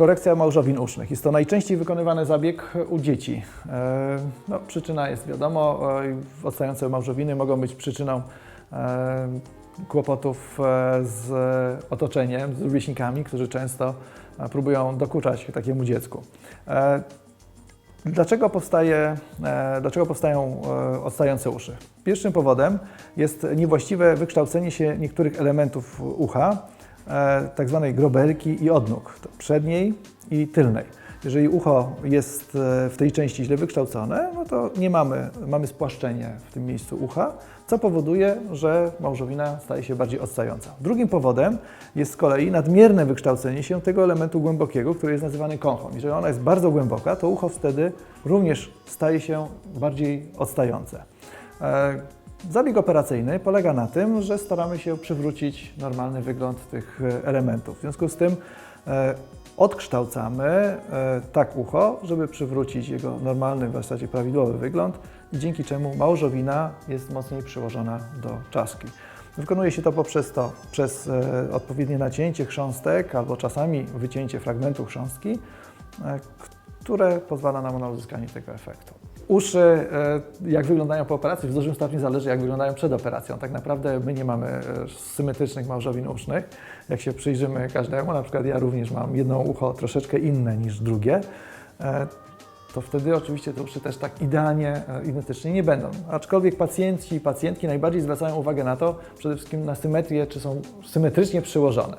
Korekcja małżowin usznych. Jest to najczęściej wykonywany zabieg u dzieci. E, No, przyczyna jest wiadomo, e, odstające małżowiny mogą być przyczyną e, kłopotów e, z otoczeniem, z rówieśnikami, którzy często e, próbują dokuczać takiemu dziecku. E, Dlaczego, powstaje, e, dlaczego powstają e, odstające uszy? Pierwszym powodem jest niewłaściwe wykształcenie się niektórych elementów ucha, e, tak zwanej grobelki i odnóg, przedniej i tylnej. Jeżeli ucho jest e, w tej części źle wykształcone, no to nie mamy, mamy spłaszczenie w tym miejscu ucha, co powoduje, że małżowina staje się bardziej odstająca. Drugim powodem jest z kolei nadmierne wykształcenie się tego elementu głębokiego, który jest nazywany konchą. Jeżeli ona jest bardzo głęboka, to ucho wtedy również staje się bardziej odstające. Zabieg operacyjny polega na tym, że staramy się przywrócić normalny wygląd tych e, elementów. W związku z tym e, odkształcamy e, tak ucho, żeby przywrócić jego normalny, w zasadzie prawidłowy wygląd dzięki czemu małżowina jest mocniej przyłożona do czaszki. Wykonuje się to poprzez to, przez odpowiednie nacięcie chrząstek albo czasami wycięcie fragmentu chrząstki, które pozwala nam na uzyskanie tego efektu. Uszy, e, jak wyglądają po operacji, w dużym stopniu zależy, jak wyglądają przed operacją. Tak naprawdę my nie mamy e, symetrycznych małżowin usznych. Jak się przyjrzymy każdemu, na przykład ja również mam jedno ucho troszeczkę inne niż drugie, e, to wtedy oczywiście te uszy też tak idealnie identycznie nie będą. Aczkolwiek pacjenci i pacjentki najbardziej zwracają uwagę na to, przede wszystkim na symetrię, czy są symetrycznie przyłożone.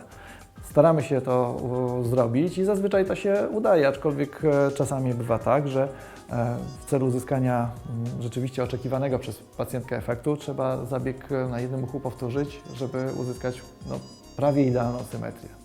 Staramy się to zrobić i zazwyczaj to się udaje, aczkolwiek e, czasami bywa tak, że e, w celu uzyskania mm, rzeczywiście oczekiwanego przez pacjentkę efektu trzeba zabieg e, na jednym uchu powtórzyć, żeby uzyskać no, prawie idealną symetrię.